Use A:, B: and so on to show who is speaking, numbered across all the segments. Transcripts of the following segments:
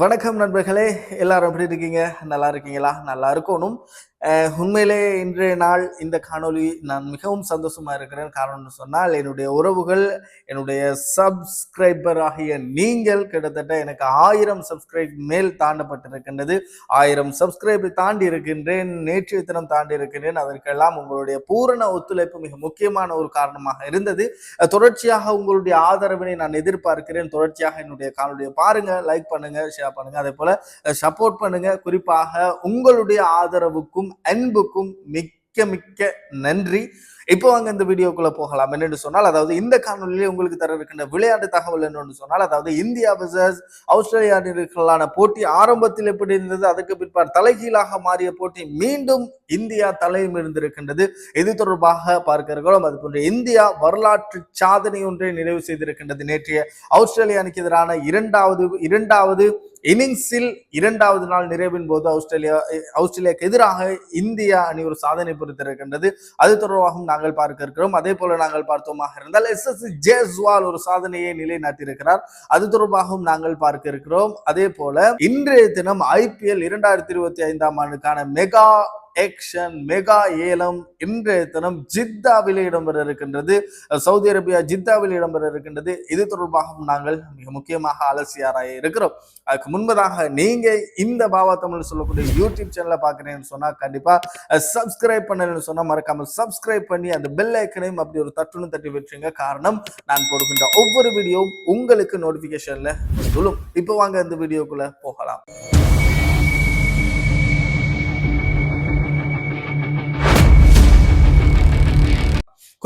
A: வணக்கம் நண்பர்களே எல்லாரும் எப்படி இருக்கீங்க நல்லா இருக்கீங்களா நல்லா இருக்கணும் உண்மையிலே இன்றைய நாள் இந்த காணொலி நான் மிகவும் சந்தோஷமாக இருக்கிறேன் காரணம்னு சொன்னால் என்னுடைய உறவுகள் என்னுடைய சப்ஸ்கிரைபர் ஆகிய நீங்கள் கிட்டத்தட்ட எனக்கு ஆயிரம் சப்ஸ்கிரைப் மேல் தாண்டப்பட்டிருக்கின்றது ஆயிரம் சப்ஸ்கிரைப் தாண்டி இருக்கின்றேன் நேற்றைய தினம் தாண்டி இருக்கின்றேன் அதற்கெல்லாம் உங்களுடைய பூரண ஒத்துழைப்பு மிக முக்கியமான ஒரு காரணமாக இருந்தது தொடர்ச்சியாக உங்களுடைய ஆதரவினை நான் எதிர்பார்க்கிறேன் தொடர்ச்சியாக என்னுடைய காணொலியை பாருங்க லைக் பண்ணுங்க ஷேர் பண்ணுங்க அதே போல சப்போர்ட் பண்ணுங்க குறிப்பாக உங்களுடைய ஆதரவுக்கும் அன்புக்கும் மிக்க மிக்க நன்றி இப்போ வாங்க இந்த வீடியோக்குள்ள போகலாம் என்னென்னு சொன்னால் அதாவது இந்த காணொலியிலே உங்களுக்கு தர இருக்கின்ற விளையாட்டு தகவல் என்னன்னு சொன்னால் அதாவது இந்தியா வர்சஸ் ஆஸ்திரேலியா அணிகளான போட்டி ஆரம்பத்தில் எப்படி இருந்தது அதுக்கு பிற்பாடு தலைகீழாக மாறிய போட்டி மீண்டும் இந்தியா தலையும் இருந்திருக்கின்றது இது தொடர்பாக பார்க்கிறோம் அது போன்ற இந்தியா வரலாற்று சாதனை ஒன்றை நிறைவு செய்திருக்கின்றது நேற்றைய ஆஸ்திரேலியா அணிக்கு எதிரான இரண்டாவது இரண்டாவது இன்னிங்ஸில் இரண்டாவது நாள் நிறைவின் போது ஆஸ்திரேலியா ஆஸ்திரேலியாவுக்கு எதிராக இந்தியா அணி ஒரு சாதனை புரித்திருக்கின்றது அது தொடர்பாகவும் நாங்கள் பார்க்க இருக்கிறோம் அதே போல நாங்கள் பார்த்தோமாக இருந்தால் எஸ் எஸ் ஜேஸ்வால் ஒரு சாதனையை நிலைநாட்டியிருக்கிறார் அது தொடர்பாகவும் நாங்கள் பார்க்க இருக்கிறோம் அதே போல இன்றைய தினம் ஐபிஎல் இரண்டாயிரத்தி இருபத்தி ஐந்தாம் ஆண்டுக்கான மெகா ஏக்ஷன் மெகா ஏலம் இன்றைய தினம் ஜித்தாவில் இடம்பெற இருக்கின்றது சவுதி அரேபியா ஜித்தாவில் இடம்பெற இருக்கின்றது இது தொடர்பாகவும் நாங்கள் மிக முக்கியமாக ஆலோசியாராக இருக்கிறோம் அதுக்கு முன்பதாக நீங்க இந்த பாவா தமிழ் சொல்லக்கூடிய யூடியூப் சேனலை பார்க்குறீங்கன்னு சொன்னா கண்டிப்பா சப்ஸ்கிரைப் பண்ணலன்னு சொன்னா மறக்காம சப்ஸ்கிரைப் பண்ணி அந்த பெல் ஐக்கனையும் அப்படி ஒரு தட்டுன்னு தட்டி விட்டுருங்க காரணம் நான் போடுகின்ற ஒவ்வொரு வீடியோவும் உங்களுக்கு நோட்டிபிகேஷன்ல சொல்லும் இப்போ வாங்க இந்த வீடியோக்குள்ள போகலாம்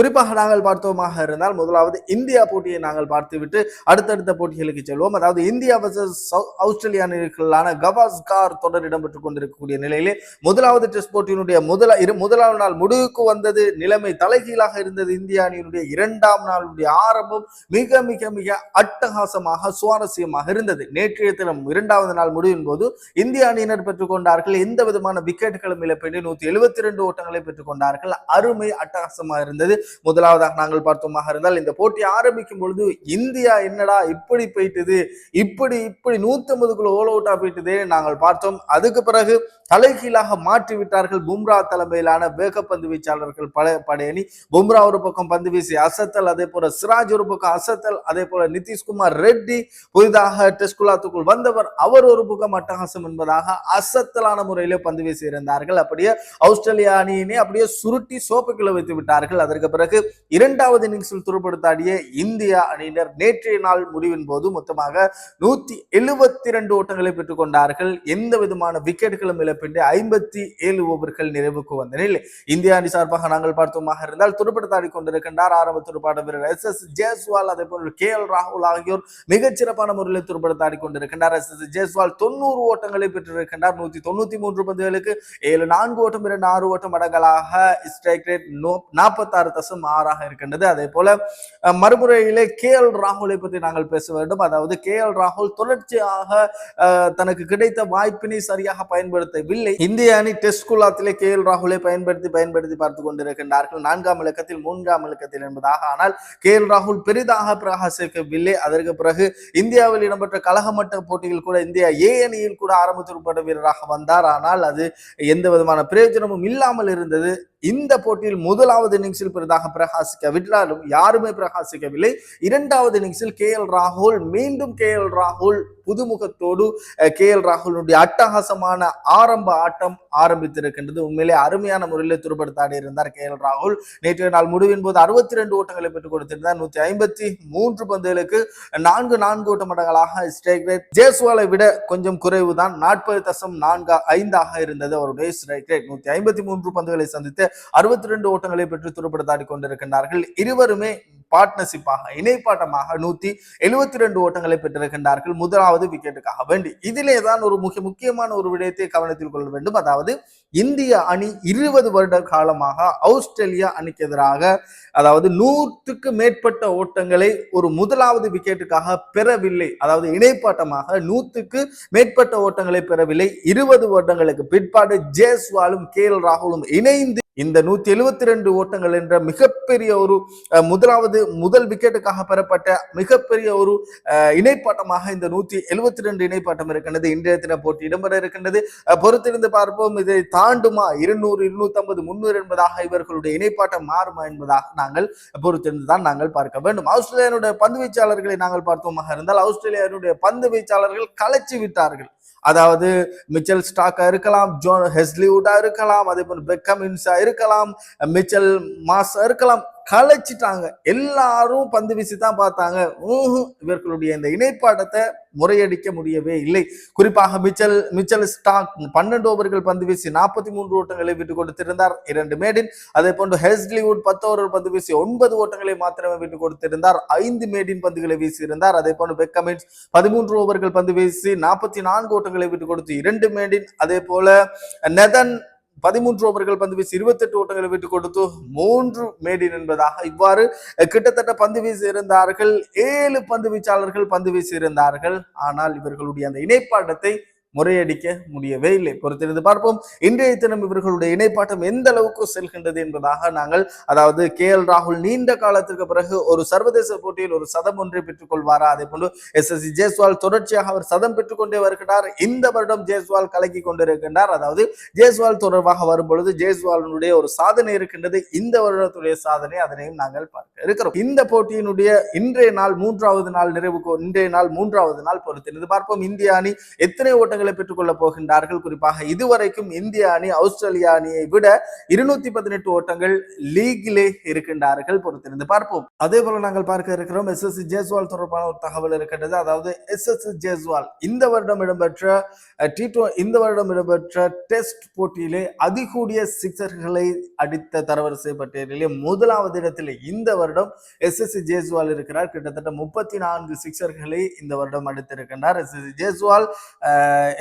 A: குறிப்பாக நாங்கள் பார்த்தோமாக இருந்தால் முதலாவது இந்தியா போட்டியை நாங்கள் பார்த்துவிட்டு அடுத்தடுத்த போட்டிகளுக்கு செல்வோம் அதாவது இந்தியா வர்சஸ் ஆஸ்திரேலியானிற்கான கவாஸ்கார் தொடர் இடம்பெற்றுக் கொண்டிருக்கக்கூடிய நிலையிலே முதலாவது டெஸ்ட் போட்டியினுடைய முதல இரு முதலாவது நாள் முடிவுக்கு வந்தது நிலைமை தலைகீழாக இருந்தது இந்திய அணியினுடைய இரண்டாம் நாளுடைய ஆரம்பம் மிக மிக மிக அட்டகாசமாக சுவாரஸ்யமாக இருந்தது நேற்றைய தினம் இரண்டாவது நாள் முடிவின் போது இந்திய அணியினர் பெற்றுக்கொண்டார்கள் எந்த விதமான விக்கெட்டுகளும் இழப்பின்றி நூத்தி எழுபத்தி இரண்டு ஓட்டங்களை பெற்றுக்கொண்டார்கள் அருமை அட்டகாசமாக இருந்தது முதலாவதாக நாங்கள் பார்த்தோமாக இருந்தால் இந்த போட்டி ஆரம்பிக்கும் பொழுது இந்தியா என்னடா இப்படி போயிட்டது இப்படி இப்படி நூத்தி ஐம்பதுக்குள்ள ஓல் அவுட்டா போயிட்டதே நாங்கள் பார்த்தோம் அதுக்கு பிறகு தலைகீழாக மாற்றி விட்டார்கள் பும்ரா தலைமையிலான வேக பந்து வீச்சாளர்கள் பல படையணி பும்ரா ஒரு பக்கம் பந்து வீசி அசத்தல் அதே போல சிராஜ் ஒரு பக்கம் அசத்தல் அதே போல நிதிஷ்குமார் ரெட்டி புதிதாக டெஸ்ட் குலாத்துக்குள் வந்தவர் அவர் ஒரு பக்கம் அட்டகாசம் என்பதாக அசத்தலான முறையிலே பந்து வீசி இருந்தார்கள் அப்படியே ஆஸ்திரேலியா அணியினை அப்படியே சுருட்டி சோப்புக்குள்ள வைத்து விட்டார்கள் அதற்கு பிறகு பிறகு இரண்டாவது இன்னிங்ஸில் துருப்படுத்தாடிய இந்தியா அணியினர் நேற்றைய நாள் முடிவின் போது மொத்தமாக நூத்தி எழுபத்தி இரண்டு ஓட்டங்களை பெற்றுக் கொண்டார்கள் எந்த விதமான விக்கெட்டுகளும் இழப்பின்றி ஐம்பத்தி ஏழு ஓவர்கள் நிறைவுக்கு வந்த நிலையில் இந்திய அணி சார்பாக நாங்கள் பார்த்தோமாக இருந்தால் துருப்படுத்தாடி கொண்டிருக்கின்றார் ஆரம்ப துடுப்பாட்ட வீரர் எஸ் எஸ் ஜெய்ஸ்வால் அதே போன்று கே எல் ராகுல் ஆகியோர் மிகச்சிறப்பான முறையில் துருப்படுத்தாடி கொண்டிருக்கின்றார் எஸ் எஸ் ஜெய்ஸ்வால் தொண்ணூறு ஓட்டங்களை பெற்றிருக்கின்றார் நூத்தி தொண்ணூத்தி மூன்று பந்துகளுக்கு ஏழு நான்கு ஓட்டம் இரண்டு ஆறு ஓட்டம் அடங்கலாக ஸ்ட்ரைக் ரேட் நாற்பத்தாறு கசும் ஆறாக இருக்கின்றது அதே போல மறுமுறையிலே கே எல் ராகுலை பற்றி நாங்கள் பேச வேண்டும் அதாவது கே எல் ராகுல் தொடர்ச்சியாக தனக்கு கிடைத்த வாய்ப்பினை சரியாக பயன்படுத்தவில்லை இந்திய அணி டெஸ்ட் குழாத்திலே கே எல் ராகுலை பயன்படுத்தி பயன்படுத்தி பார்த்துக் கொண்டிருக்கின்றார்கள் நான்காம் இலக்கத்தில் மூன்றாம் இலக்கத்தில் என்பதாக ஆனால் கே எல் ராகுல் பெரிதாக பிரகாசிக்கவில்லை அதற்கு பிறகு இந்தியாவில் இடம்பெற்ற கழக மட்ட போட்டியில் கூட இந்தியா ஏ அணியில் கூட ஆரம்பத்திற்குப்பட்ட வீரராக வந்தார் ஆனால் அது எந்த விதமான பிரயோஜனமும் இல்லாமல் இருந்தது இந்த போட்டியில் முதலாவது இன்னிங்ஸில் பிறந்த முழுவதுமாக பிரகாசிக்க விட்டாலும் யாருமே பிரகாசிக்கவில்லை இரண்டாவது இன்னிங்ஸில் கே எல் ராகுல் மீண்டும் கே எல் ராகுல் புதுமுகத்தோடு கே எல் ராகுலுடைய அட்டகாசமான ஆரம்ப ஆட்டம் ஆரம்பித்திருக்கின்றது உண்மையிலே அருமையான முறையில் துருப்படுத்தாடி இருந்தார் கே எல் ராகுல் நேற்றைய நாள் முடிவின் போது அறுபத்தி ரெண்டு ஓட்டங்களை பெற்றுக் கொடுத்திருந்தார் நூத்தி ஐம்பத்தி மூன்று பந்துகளுக்கு நான்கு நான்கு ஓட்ட மடங்களாக ஸ்ட்ரைக் ரேட் ஜேஸ்வாலை விட கொஞ்சம் குறைவு தான் நாற்பது தசம் நான்கு ஐந்தாக இருந்தது அவருடைய ஸ்ட்ரைக் ரேட் நூத்தி ஐம்பத்தி மூன்று பந்துகளை சந்தித்து அறுபத்தி ரெண்டு ஓட்டங்களை பெற்று துருப்படுத்தாடி கொண்டிருக்கின்றார்கள் இருவருமே பார்ட்னர்ஷிப்பாக இணைப்பாட்டமாக நூத்தி எழுபத்தி ரெண்டு ஓட்டங்களை பெற்றிருக்கின்றார்கள் முதலாவது விக்கெட்டுக்காக வேண்டி இதிலே தான் ஒரு முக்கிய முக்கியமான ஒரு விடயத்தை கவனத்தில் கொள்ள வேண்டும் அதாவது இந்திய அணி இருபது வருட காலமாக ஆஸ்திரேலியா அணிக்கு எதிராக அதாவது நூற்றுக்கு மேற்பட்ட ஓட்டங்களை ஒரு முதலாவது விக்கெட்டுக்காக பெறவில்லை அதாவது இணைப்பாட்டமாக நூற்றுக்கு மேற்பட்ட ஓட்டங்களை பெறவில்லை இருபது வருடங்களுக்கு பிற்பாடு ஜேஸ்வாலும் கே எல் ராகுலும் இணைந்து இந்த நூத்தி எழுபத்தி ரெண்டு ஓட்டங்கள் என்ற மிகப்பெரிய ஒரு முதலாவது முதல் விக்கெட்டுக்காக பெறப்பட்ட மிகப்பெரிய ஒரு இணைப்பாட்டமாக இந்த நூத்தி எழுபத்தி ரெண்டு இணைப்பாட்டம் இருக்கின்றது இன்றைய தின போட்டி இடம்பெற இருக்கின்றது பொறுத்திருந்து பார்ப்போம் இதை தாண்டுமா இருநூறு ஐம்பது முன்னூறு என்பதாக இவர்களுடைய இணைப்பாட்டம் மாறுமா என்பதாக நாங்கள் பொறுத்திருந்து தான் நாங்கள் பார்க்க வேண்டும் ஆஸ்திரேலியனுடைய பந்து வீச்சாளர்களை நாங்கள் பார்த்தோமாக இருந்தால் ஆஸ்திரேலியாவினுடைய பந்து வீச்சாளர்கள் கலைச்சு விட்டார்கள் அதாவது மிச்சல் ஸ்டாக்கா இருக்கலாம் ஜோன் ஹெஸ்லிவுடா இருக்கலாம் அதே போல் பெக்கம் இன்சா இருக்கலாம் மிச்சல் மாசா இருக்கலாம் கலைச்சிட்டாங்க எல்லாரும் பந்து வீசி தான் பார்த்தாங்க இவர்களுடைய இந்த இணைப்பாட்டத்தை முறையடிக்க முடியவே இல்லை குறிப்பாக மிச்சல் மிச்சல் ஸ்டாக் பன்னெண்டு ஓவர்கள் பந்து வீசி நாற்பத்தி மூன்று ஓட்டங்களை விட்டு கொடுத்திருந்தார் இரண்டு மேடின் அதே போன்று ஹெஸ்லிவுட் பத்து ஓவர் பந்து வீசி ஒன்பது ஓட்டங்களை மாத்திரமே விட்டு கொடுத்திருந்தார் ஐந்து மேடின் பந்துகளை வீசியிருந்தார் அதே போன்று பெக்கமின்ஸ் பதிமூன்று ஓவர்கள் பந்து வீசி நாற்பத்தி நான்கு ஓட்டங்களை விட்டு கொடுத்து இரண்டு மேடின் அதே போல நெதன் பதிமூன்று ஓவர்கள் பந்து வீசி எட்டு ஓட்டங்களை விட்டு கொடுத்து மூன்று மேடின் என்பதாக இவ்வாறு கிட்டத்தட்ட பந்து வீசி இருந்தார்கள் ஏழு பந்து வீச்சாளர்கள் பந்து வீசி இருந்தார்கள் ஆனால் இவர்களுடைய அந்த இணைப்பாட்டத்தை முறையடிக்க முடியவே இல்லை பொறுத்திருந்து பார்ப்போம் இன்றைய தினம் இவர்களுடைய இணைப்பாட்டம் எந்த அளவுக்கு செல்கின்றது என்பதாக நாங்கள் அதாவது கே எல் ராகுல் நீண்ட காலத்திற்கு பிறகு ஒரு சர்வதேச போட்டியில் ஒரு சதம் ஒன்றை பெற்றுக்கொள்வாரா அதே போன்று எஸ் எஸ் ஜெய்ஸ்வால் தொடர்ச்சியாக அவர் சதம் பெற்றுக்கொண்டே வருகிறார் இந்த வருடம் ஜெய்ஸ்வால் கலக்கி கொண்டிருக்கின்றார் அதாவது ஜெய்ஸ்வால் தொடர்பாக வரும்பொழுது பொழுது ஜெய்ஸ்வாலினுடைய ஒரு சாதனை இருக்கின்றது இந்த வருடத்துடைய சாதனை அதனையும் நாங்கள் பார்க்க இருக்கிறோம் இந்த போட்டியினுடைய இன்றைய நாள் மூன்றாவது நாள் நிறைவு இன்றைய நாள் மூன்றாவது நாள் பொறுத்திருந்து பார்ப்போம் இந்திய அணி எத்தனை ஓட்டங்கள் இடங்களை பெற்றுக்கொள்ளப் போகின்றார்கள் குறிப்பாக இதுவரைக்கும் இந்திய அணி ஆஸ்திரேலியா அணியை விட இருநூத்தி பதினெட்டு ஓட்டங்கள் லீகிலே இருக்கின்றார்கள் பொறுத்திருந்து பார்ப்போம் அதே போல நாங்கள் பார்க்க இருக்கிறோம் எஸ் எஸ் ஜேஸ்வால் தொடர்பான ஒரு தகவல் இருக்கின்றது அதாவது எஸ் எஸ் ஜேஸ்வால் இந்த வருடம் இடம்பெற்ற டி இந்த வருடம் இடம்பெற்ற டெஸ்ட் போட்டியிலே அதிகூடிய சிக்ஸர்களை அடித்த தரவரிசை பட்டியலிலே முதலாவது இடத்தில் இந்த வருடம் எஸ் எஸ் ஜேஸ்வால் இருக்கிறார் கிட்டத்தட்ட முப்பத்தி நான்கு சிக்ஸர்களை இந்த வருடம் அடித்திருக்கின்றார் எஸ் எஸ் ஜேஸ்வால்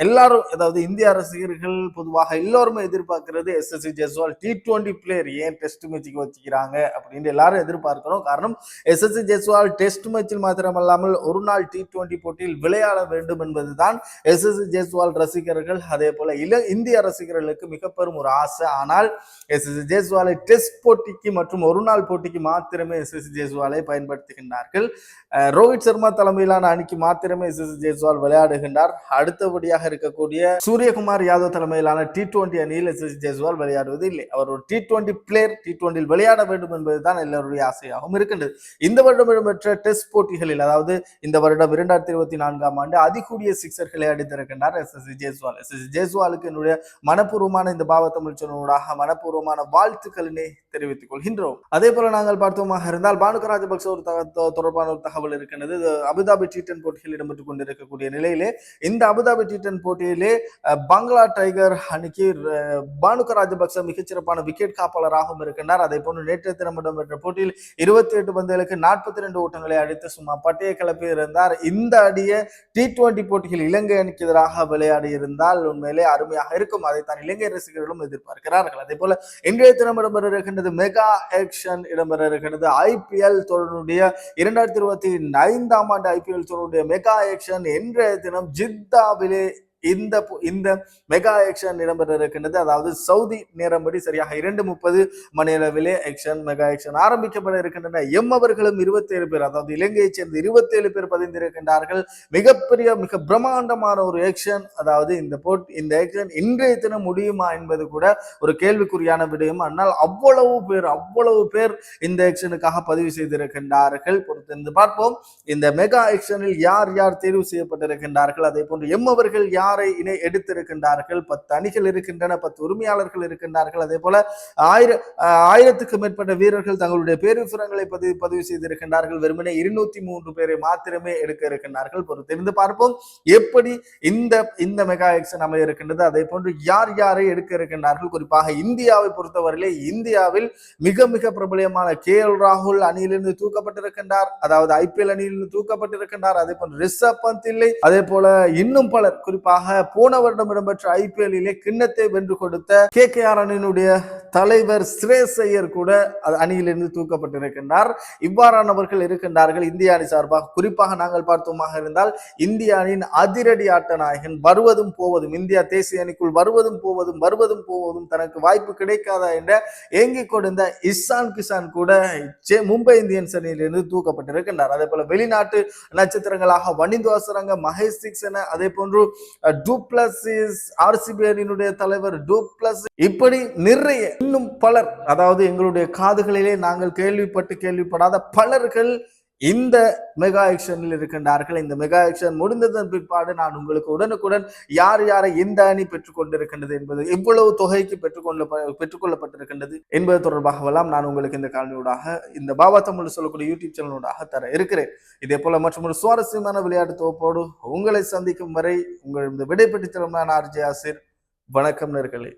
A: எல்லாரும் அதாவது இந்திய ரசிகர்கள் பொதுவாக எல்லோருமே எதிர்பார்க்கறது SSC Jaiswal T twenty player ஏன் டெஸ்ட் மேட்சுக்கு வச்சுக்கிறாங்க அப்படின்னு எல்லாரும் எதிர்பார்க்கிறோம் காரணம் எஸ்எஸ்சி ஜெஸ்வால் டெஸ்ட் மேட்சில் மாத்திரமல்லாமல் ஒரு நாள் டி டுவெண்ட்டி போட்டியில் விளையாட வேண்டும் என்பதுதான் எஸ்எஸ்சி ஜெய்ஸ்வால் ரசிகர்கள் அதே போல இல இந்திய ரசிகர்களுக்கு மிக பெரும் ஒரு ஆசை ஆனால் எஸ்எஸ்சி ஜெஸ்வாலை டெஸ்ட் போட்டிக்கு மற்றும் ஒரு நாள் போட்டிக்கு மாத்திரமே எஸ்எஸ்சி ஜெஸ்வாலை பயன்படுத்துகின்றார்கள் ரோஹித் சர்மா தலைமையிலான அணிக்கு மாத்திரமே எஸ்எஸ்சி ஜெய்ஸ்வால் விளையாடுகின்றார் அடுத்தபடியாக கேப்டனாக இருக்கக்கூடிய சூரியகுமார் யாதவ் தலைமையிலான டி டுவெண்டி அணியில் ஜெஸ்வால் விளையாடுவது இல்லை அவர் ஒரு டி டுவெண்டி பிளேயர் டி டுவெண்டியில் விளையாட வேண்டும் என்பதுதான் எல்லோருடைய ஆசையாகவும் இருக்கின்றது இந்த வருடம் இடம்பெற்ற டெஸ்ட் போட்டிகளில் அதாவது இந்த வருடம் இரண்டாயிரத்தி இருபத்தி நான்காம் ஆண்டு அதிகூடிய சிக்சர்களை அடித்திருக்கின்றார் S S Jaiswal S S ஜெய்ஸ்வாலுக்கு என்னுடைய மனப்பூர்வமான இந்த பாவத்தமிழ் சொன்னூடாக மனப்பூர்வமான வாழ்த்துக்களினை தெரிவித்துக் கொள்கின்றோம் அதே போல நாங்கள் பார்த்தோமாக இருந்தால் பானுக ராஜபக்ச ஒரு தொடர்பான ஒரு தகவல் இருக்கின்றது அபுதாபி டி டென் போட்டிகள் இடம்பெற்றுக் கொண்டிருக்கக்கூடிய நிலையிலே இந்த அபுதாபி டி பேட்மிண்டன் போட்டியிலே பங்களா டைகர் அணிக்கு பானுக ராஜபக்ச மிகச்சிறப்பான விக்கெட் காப்பாளராகவும் இருக்கின்றார் அதே போன்று நேற்று தினம் பெற்ற போட்டியில் இருபத்தி எட்டு பந்துகளுக்கு நாற்பத்தி ரெண்டு ஓட்டங்களை அடித்து சும்மா பட்டியல் கிளப்பி இருந்தார் இந்த அடியை டி டுவெண்டி போட்டியில் இலங்கை அணிக்கு எதிராக விளையாடி இருந்தால் உண்மையிலே அருமையாக இருக்கும் அதைத்தான் இலங்கை ரசிகர்களும் எதிர்பார்க்கிறார்கள் அதே போல இன்றைய தினம் இடம்பெற இருக்கின்றது மெகா ஆக்ஷன் இடம்பெற இருக்கின்றது ஐபிஎல் தொடருடைய இரண்டாயிரத்தி இருபத்தி ஐந்தாம் ஆண்டு ஐபிஎல் தொடருடைய மெகா ஆக்ஷன் இன்றைய தினம் ஜித்தாவிலே இந்த இந்த மெகா ஆக்ஷன் இடம்பெற இருக்கின்றது அதாவது சவுதி நேரம்படி சரியாக இரண்டு முப்பது மணி அளவிலே ஆக்ஷன் மெகா ஆக்ஷன் ஆரம்பிக்கப்பட இருக்கின்றன எம் அவர்களும் இருபத்தேழு பேர் அதாவது இலங்கையைச் சேர்ந்த இருபத்தேழு பேர் பதிந்திருக்கின்றார்கள் மிகப்பெரிய மிக பிரம்மாண்டமான ஒரு ஆக்ஷன் அதாவது இந்த போட் இந்த ஆக்ஷன் இன்றைய தினம் முடியுமா என்பது கூட ஒரு கேள்விக்குறியான விடயம் ஆனால் அவ்வளவு பேர் அவ்வளவு பேர் இந்த ஆக்ஷனுக்காக பதிவு செய்திருக்கின்றார்கள் பொறுத்திருந்து பார்ப்போம் இந்த மெகா ஆக்ஷனில் யார் யார் தேர்வு செய்யப்பட்டிருக்கின்றார்கள் அதே போன்று எம் அவர்கள் யார் பதினாறை இணை எடுத்திருக்கின்றார்கள் பத்து அணிகள் இருக்கின்றன பத்து உரிமையாளர்கள் இருக்கின்றார்கள் அதே போல ஆயிர ஆயிரத்துக்கு மேற்பட்ட வீரர்கள் தங்களுடைய பேர் பதிவு பதிவு செய்திருக்கின்றார்கள் வெறுமனே இருநூத்தி மூன்று பேரை மாத்திரமே எடுக்க இருக்கின்றார்கள் பொறுத்திருந்து பார்ப்போம் எப்படி இந்த இந்த மெகா எக்ஷன் அமைய இருக்கின்றது அதே போன்று யார் யாரை எடுக்க இருக்கின்றார்கள் குறிப்பாக இந்தியாவை பொறுத்தவரையிலே இந்தியாவில் மிக மிக பிரபலமான கே எல் ராகுல் அணியிலிருந்து தூக்கப்பட்டிருக்கின்றார் அதாவது ஐபிஎல் அணியிலிருந்து தூக்கப்பட்டிருக்கின்றார் அதே போன்று ரிஷப் பந்த் இல்லை அதே போல இன்னும் பலர் குறிப்பாக போன வருடம் இடம்பெற்ற ஐபிஎல்லிலே கிண்ணத்தை வென்று கொடுத்த கே கே ஆர் அணியினுடைய தலைவர் சிரேசையர் கூட அணியிலிருந்து தூக்கப்பட்டிருக்கின்றார் இவ்வாறானவர்கள் இருக்கின்றார்கள் இந்திய அணி சார்பாக குறிப்பாக நாங்கள் பார்த்தோமாக இருந்தால் இந்திய அணியின் அதிரடி ஆட்ட நாயகன் வருவதும் போவதும் இந்தியா தேசிய அணிக்குள் வருவதும் போவதும் வருவதும் போவதும் தனக்கு வாய்ப்பு கிடைக்காதா என்ற ஏங்கிக் கொடுந்த இஸ்ஸான் கிசான் கூட மும்பை இந்தியன்ஸ் அணியிலிருந்து தூக்கப்பட்டிருக்கின்றார் அதே போல வெளிநாட்டு நட்சத்திரங்களாக வனிந்து வாசரங்க மகேஷ் சிக்ஸன அதே போன்று டூ பிளஸ் ஆர்சிபி அணியினுடைய தலைவர் பிளஸ் இப்படி நிறைய இன்னும் பலர் அதாவது எங்களுடைய காதுகளிலே நாங்கள் கேள்விப்பட்டு கேள்விப்படாத பலர்கள் இந்த மெகா ஆக்ஷனில் இருக்கின்றார்கள் இந்த மெகா ஆக்ஷன் முடிந்ததன் பிற்பாடு நான் உங்களுக்கு உடனுக்குடன் யார் யாரை எந்த அணி பெற்றுக்கொண்டிருக்கின்றது என்பது எவ்வளவு தொகைக்கு பெற்றுக்கொள்ள பெற்றுக்கொள்ளப்பட்டிருக்கின்றது என்பது தொடர்பாகவெல்லாம் நான் உங்களுக்கு இந்த கால்வியூடாக இந்த பாபா தமிழ் சொல்லக்கூடிய யூடியூப் சேனலோடாக தர இருக்கிறேன் இதே போல மற்றும் ஒரு சுவாரஸ்யமான விளையாட்டு தொகுப்போடு உங்களை சந்திக்கும் வரை உங்கள் இந்த விடைபெற்று திரும்ப ஆர்ஜே ஆசிர் வணக்கம் நேர்களே